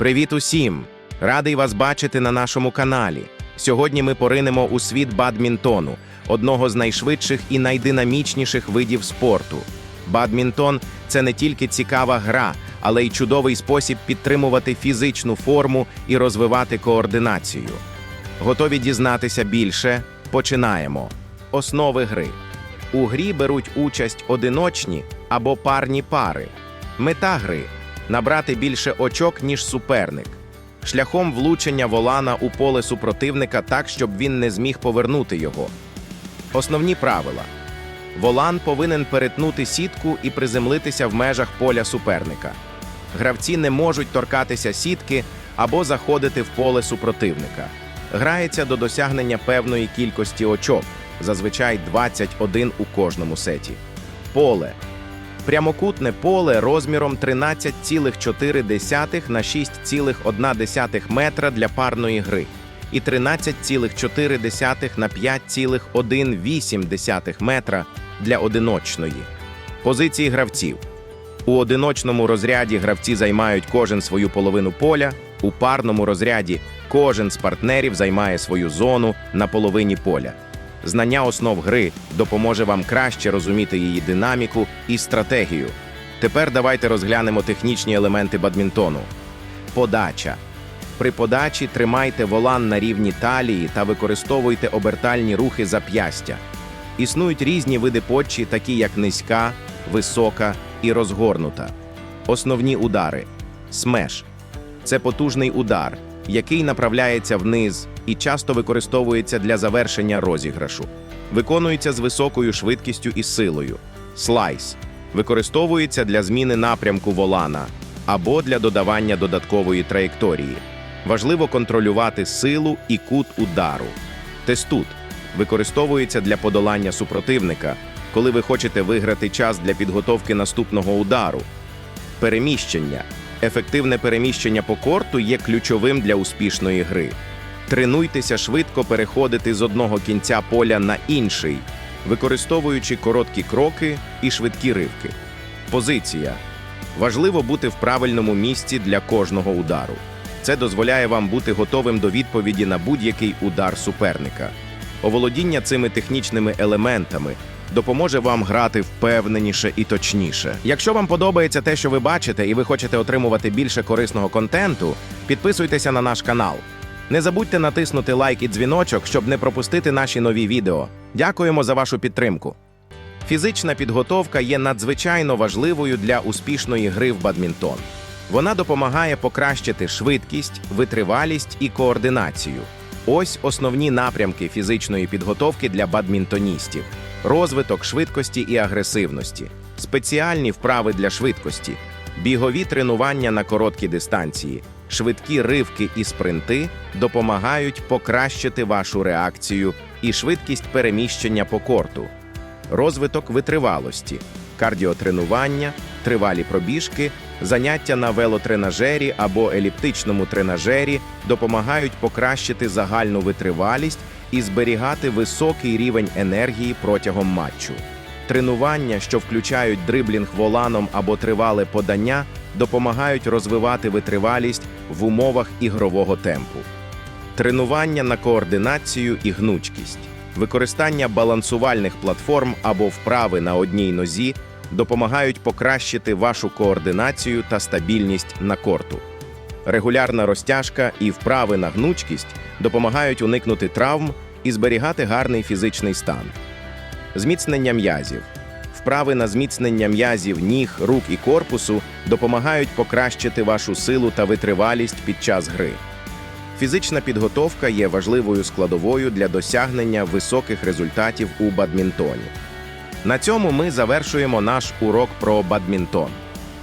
Привіт усім! Радий вас бачити на нашому каналі. Сьогодні ми поринемо у світ бадмінтону, одного з найшвидших і найдинамічніших видів спорту. Бадмінтон це не тільки цікава гра, але й чудовий спосіб підтримувати фізичну форму і розвивати координацію. Готові дізнатися більше? Починаємо. Основи гри. У грі беруть участь одиночні або парні пари. Мета гри набрати більше очок, ніж суперник, шляхом влучення волана у поле супротивника так, щоб він не зміг повернути його. Основні правила: волан повинен перетнути сітку і приземлитися в межах поля суперника. Гравці не можуть торкатися сітки або заходити в поле супротивника. Грається до досягнення певної кількості очок, зазвичай 21 у кожному сеті. Поле Прямокутне поле розміром 13,4 на 6,1 метра для парної гри і 13,4 на 5,18 метра для одиночної. Позиції гравців. У одиночному розряді гравці займають кожен свою половину поля, у парному розряді кожен з партнерів займає свою зону на половині поля. Знання основ гри допоможе вам краще розуміти її динаміку і стратегію. Тепер давайте розглянемо технічні елементи бадмінтону. Подача. При подачі тримайте волан на рівні талії та використовуйте обертальні рухи зап'ястя. Існують різні види подчі, такі як низька, висока і розгорнута. Основні удари. Смеш це потужний удар, який направляється вниз і часто використовується для завершення розіграшу. Виконується з високою швидкістю і силою. Слайс використовується для зміни напрямку волана або для додавання додаткової траєкторії. Важливо контролювати силу і кут удару. Тестут використовується для подолання супротивника, коли ви хочете виграти час для підготовки наступного удару. Переміщення. Ефективне переміщення по корту є ключовим для успішної гри. Тренуйтеся швидко переходити з одного кінця поля на інший, використовуючи короткі кроки і швидкі ривки. Позиція. Важливо бути в правильному місці для кожного удару. Це дозволяє вам бути готовим до відповіді на будь-який удар суперника. Оволодіння цими технічними елементами допоможе вам грати впевненіше і точніше. Якщо вам подобається те, що ви бачите, і ви хочете отримувати більше корисного контенту, підписуйтеся на наш канал. Не забудьте натиснути лайк і дзвіночок, щоб не пропустити наші нові відео. Дякуємо за вашу підтримку. Фізична підготовка є надзвичайно важливою для успішної гри в бадмінтон. Вона допомагає покращити швидкість, витривалість і координацію. Ось основні напрямки фізичної підготовки для бадмінтоністів: розвиток швидкості і агресивності, спеціальні вправи для швидкості, бігові тренування на короткі дистанції, швидкі ривки і спринти допомагають покращити вашу реакцію і швидкість переміщення по корту розвиток витривалості, кардіотренування, тривалі пробіжки, заняття на велотренажері або еліптичному тренажері допомагають покращити загальну витривалість і зберігати високий рівень енергії протягом матчу. Тренування, що включають дриблінг воланом або тривале подання, допомагають розвивати витривалість в умовах ігрового темпу тренування на координацію і гнучкість, використання балансувальних платформ або вправи на одній нозі допомагають покращити вашу координацію та стабільність на корту. Регулярна розтяжка і вправи на гнучкість допомагають уникнути травм і зберігати гарний фізичний стан. Зміцнення м'язів. Вправи на зміцнення м'язів ніг, рук і корпусу допомагають покращити вашу силу та витривалість під час гри. Фізична підготовка є важливою складовою для досягнення високих результатів у бадмінтоні. На цьому ми завершуємо наш урок про бадмінтон.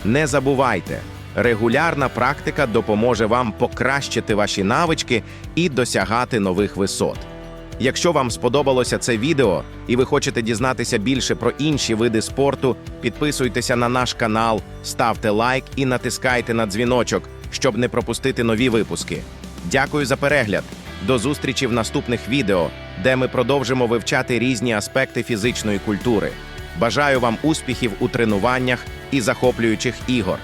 Не забувайте, регулярна практика допоможе вам покращити ваші навички і досягати нових висот. Якщо вам сподобалося це відео і ви хочете дізнатися більше про інші види спорту, підписуйтеся на наш канал, ставте лайк і натискайте на дзвіночок, щоб не пропустити нові випуски. Дякую за перегляд. До зустрічі в наступних відео, де ми продовжимо вивчати різні аспекти фізичної культури. Бажаю вам успіхів у тренуваннях і захоплюючих ігор.